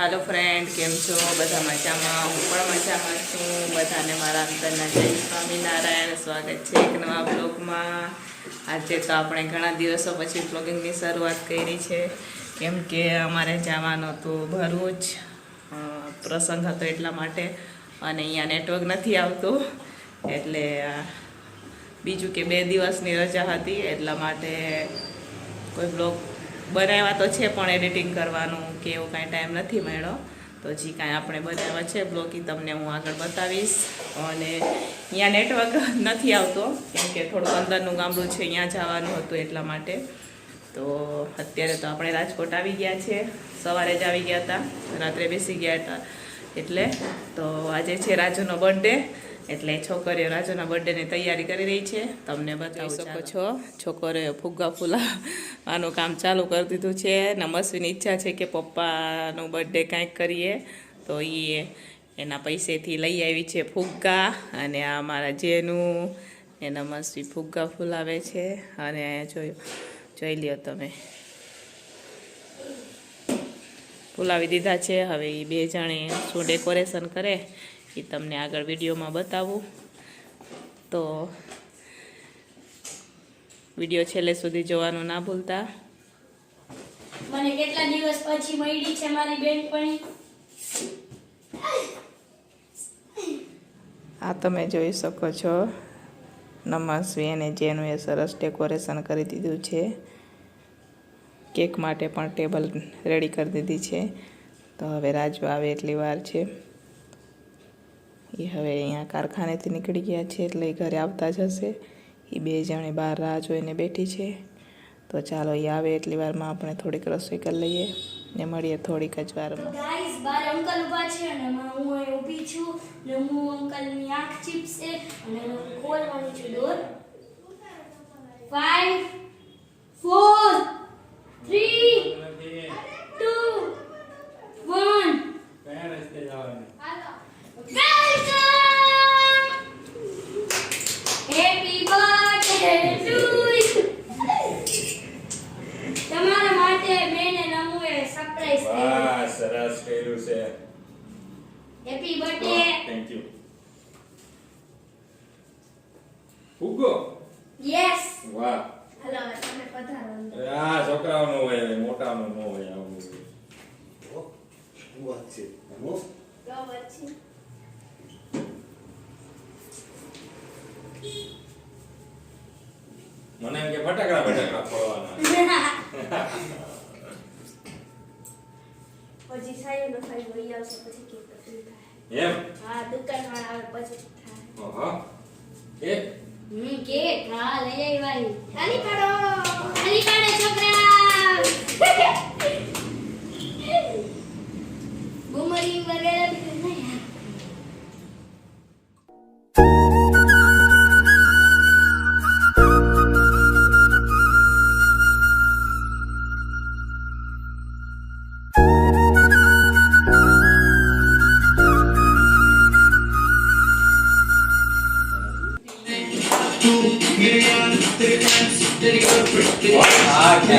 હાલો friend કેમ છો? બધા મજામાં? હું પણ મજામાં છું. બધાને મારા અંતરના જય સ્વામિનારાયણ. સ્વાગત છે એક નવા બ્લોગમાં. આજે તો આપણે ઘણા દિવસો પછી બ્લોગિંગની શરૂઆત કરી છે. કેમ કે અમારે જવાનું હતું ભરૂચ પ્રસંગ હતો એટલા માટે અને અહીંયા નેટવર્ક નથી આવતું. એટલે બીજું કે બે દિવસની રજા હતી એટલા માટે કોઈ બ્લોગ બનાવ્યા તો છે પણ એડિટિંગ કરવાનું કે એવો કાંઈ ટાઈમ નથી મળ્યો. તો જે કાંઈ આપણે બનાવ્યા છે. બ્લોગ તમને હું આગળ બતાવીશ. અને અહીંયા નેટવર્ક નથી આવતો, કેમ કે થોડુંક અંદરનું ગામડું છે, અહીંયા જવાનું હતું એટલા માટે. તો અત્યારે તો આપણે રાજકોટ આવી ગયા છે. સવારે જ આવી ગયા હતા. રાત્રે બેસી ગયા હતા. એટલે તો આજે છે રાજુનો બર્થડે એટલે છોકરીઓ રાજુના બર્થડેની તૈયારી કરી રહી છે. તમને બતાવી શકો છો છોકરીઓ ફુગ્ગા ફૂલાવાનું કામ ચાલુ કરી દીધું છે નમસ્વીની ઈચ્છા છે કે પપ્પાનું બર્થડે કાંઈક કરીએ તો એ એના પૈસેથી લઈ આવી છે ફુગ્ગા અને આ મારા જેનું એ નમસ્વી ફુગ્ગા ફૂલાવે છે. અને જોયું જોઈ લ્યો તમે. ફૂલાવી દીધા છે હવે એ બે જણે શું ડેકોરેશન કરે એ તમને આગળ વિડીયોમાં બતાવું. તો વીડિયો છેલ્લે સુધી જોવાનું ના ભૂલતા. મને કેટલા દિવસ પછી મળી છે મારી બેનપણી? આ તમે જોઈ શકો છો. નમસ્વી અને જેનું એ સરસ ડેકોરેશન કરી દીધું છે. કેક માટે પણ ટેબલ રેડી કરી દીધી છે. તો હવે રાજુ આવે એટલી વાર છે. એ હવે અહીંયા કારખાનેથી નીકળી ગયા છે એટલે એ ઘરે આવતા જ હશે. એ બે જણે બહાર રાહ જોઈને બેઠી છે. તો ચાલો એ આવે એટલી વારમાં આપણે થોડીક રસોઈ કરી લઈએ ને મળીએ થોડીક જ વારમાં. ગાઈસ, બાર અંકલ ઊભા છે અને હું અહીં ઊભી છું ને હું અંકલની આંખ ચીપશે અને એને ખોલવાની છું, door. Happy birthday thank you ફુગ્ગો yes વાહ હલો તમે પધારો. આ છોકરાઓનો હોય હવે મોટાનો નો હોય આવું તો પછી મને એમ કે ફટાકડા ફટાકડા ફોડવાના પછી સાયો નો સાયો વહી આવશે પછી થાય એમ? હા દુકાન વાળા આવે પછી. ઓહો. એ હમ કેક હા લઈ આવી વાળી ખાલી પાડો. 아, 네.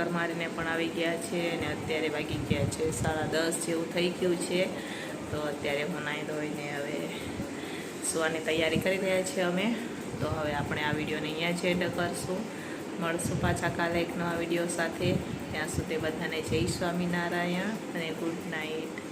ચક્કર મારીને પણ આવી ગયા છે અને અત્યારે વાગી ગયા છે સાડા દસ જેવું થઈ ગયું છે. તો અત્યારે હું નાહી ધોઈને હવે સુવાની તૈયારી કરી રહ્યા છીએ અમે. તો હવે આપણે આ વિડીયોને અહીંયા જ એડ કરશું. મળશું પાછા કાલે એક નવા વીડિયો સાથે. ત્યાં સુધી બધાને જય સ્વામિનારાયણ અને ગુડ નાઇટ.